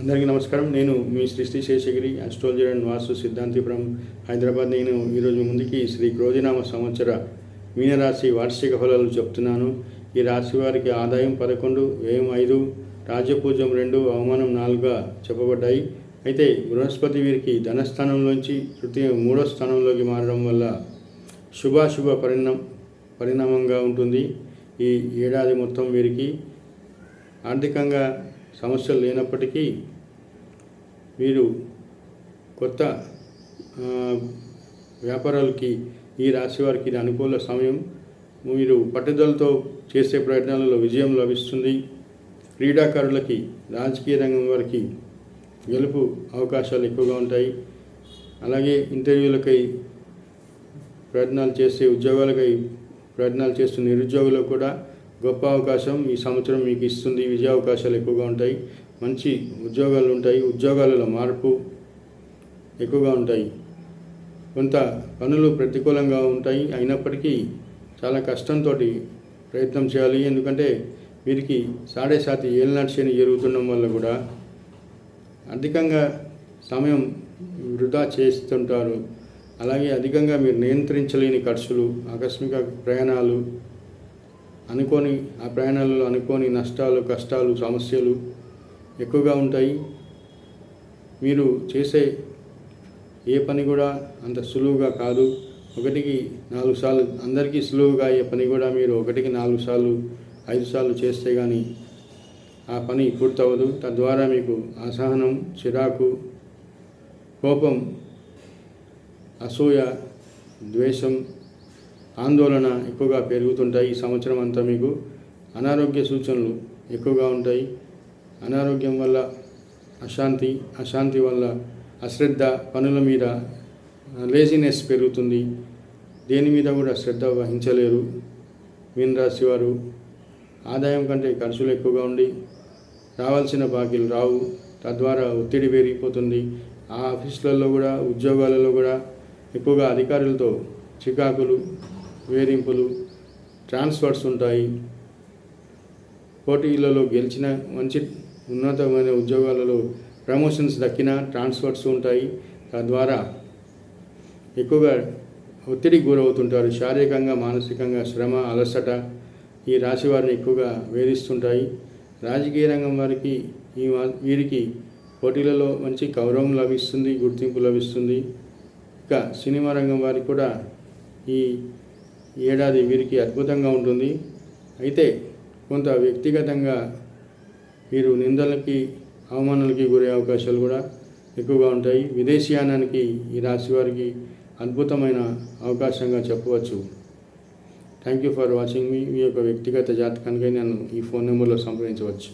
అందరికీ నమస్కారం. నేను మీ శ్రీ శేషగిరి అస్ట్రాలజర్ అండ్ వాస్తు సిద్ధాంతిపురం హైదరాబాద్ నేను ఈరోజు ముందుకి శ్రీ క్రోధినామ సంవత్సర మీనరాశి వార్షిక ఫలాలు చెప్తున్నాను. ఈ రాశి వారికి ఆదాయం పదకొండు వ్యయం ఐదు రాజ్యపూజ్యం రెండు అవమానం నాలుగుగా చెప్పబడ్డాయి. అయితే బృహస్పతి వీరికి ధనస్థానంలోంచి తృతీయ మూడో స్థానంలోకి మారడం వల్ల శుభాశుభ పరిణామ పరిణామంగా ఉంటుంది. ఈ ఏడాది మొత్తం వీరికి ఆర్థికంగా సమస్యలు లేనప్పటికీ మీరు కొత్త వ్యాపారాలకి ఈ రాశి వారికి ఇది అనుకూల సమయం. మీరు పట్టుదలతో చేసే ప్రయత్నాలలో విజయం లభిస్తుంది. క్రీడాకారులకి రాజకీయ రంగం వారికి గెలుపు అవకాశాలు ఎక్కువగా ఉంటాయి. అలాగే ఇంటర్వ్యూలకై ప్రయత్నాలు చేసే ఉద్యోగాలకై ప్రయత్నాలు చేస్తున్న నిరుద్యోగులకు కూడా గొప్ప అవకాశం. ఈ సంవత్సరం మీకు ఇస్తుంది. విజయ అవకాశాలు ఎక్కువగా ఉంటాయి. మంచి ఉద్యోగాలు ఉంటాయి. ఉద్యోగాలలో మార్పు ఎక్కువగా ఉంటాయి. కొంత పనులు ప్రతికూలంగా ఉంటాయి. అయినప్పటికీ చాలా కష్టంతో ప్రయత్నం చేయాలి. ఎందుకంటే వీరికి సాడే సాతి ఏళ్ళనాటి శని జరుగుతుండడం వల్ల కూడా అధికంగా సమయం వృధా చేస్తుంటారు. అలాగే అధికంగా మీరు నియంత్రించలేని ఖర్చులు ఆకస్మిక ప్రయాణాలు అనుకోని ఆ ప్రయాణాలలో అనుకోని నష్టాలు కష్టాలు సమస్యలు ఎక్కువగా ఉంటాయి. మీరు చేసే ఏ పని కూడా అంత సులువుగా కాదు. ఒకటికి నాలుగు సార్లు అందరికీ సులువుగా అయ్యే పని కూడా మీరు ఒకటికి నాలుగు సార్లు ఐదు సార్లు చేస్తే కానీ ఆ పని పూర్తవదు తద్వారా మీకు అసహనం చిరాకు కోపం అసూయ ద్వేషం ఆందోళన ఎక్కువగా పెరుగుతుంటాయి ఈ సంవత్సరం అంతా మీకు. అనారోగ్య సూచనలు ఎక్కువగా ఉంటాయి. అనారోగ్యం వల్ల అశాంతి అశాంతి వల్ల అశ్రద్ధ పనుల మీద లేజినెస్ పెరుగుతుంది. దేని మీద కూడా శ్రద్ధ వహించలేరు. మీనరాశి వారు ఆదాయం కంటే ఖర్చులు ఎక్కువగా ఉండి రావాల్సిన బాకీలు రావు. తద్వారా ఒత్తిడి పెరిగిపోతుంది. ఆ ఆఫీసులలో కూడా ఉద్యోగాలలో కూడా ఎక్కువగా అధికారులతో చికాకులు వేధింపులు ట్రాన్స్ఫర్స్ ఉంటాయి. పోటీలలో గెలిచిన మంచి ఉన్నతమైన ఉద్యోగాలలో ప్రమోషన్స్ దక్కిన ట్రాన్స్ఫర్స్ ఉంటాయి. తద్వారా ఎక్కువగా ఒత్తిడికి గురవుతుంటారు. శారీరకంగా మానసికంగా శ్రమ అలసట ఈ రాశి వారిని ఎక్కువగా వేధిస్తుంటాయి. రాజకీయ రంగం వారికి ఈ వీరికి పోటీలలో మంచి గౌరవం లభిస్తుంది గుర్తింపు లభిస్తుంది. ఇక సినిమా రంగం వారికి కూడా ఈ ఈ ఏడాది వీరికి అద్భుతంగా ఉంటుంది. అయితే కొంత వ్యక్తిగతంగా వీరు నిందలకి అవమానాలకి గురే అవకాశాలు కూడా ఎక్కువగా ఉంటాయి. విదేశీయానానికి ఈ రాశి వారికి అద్భుతమైన అవకాశంగా చెప్పవచ్చు. థ్యాంక్ యూ ఫర్ వాచింగ్ మీ మీ యొక్క వ్యక్తిగత జాతకానికై నన్ను ఈ ఫోన్ నెంబర్లో సంప్రదించవచ్చు.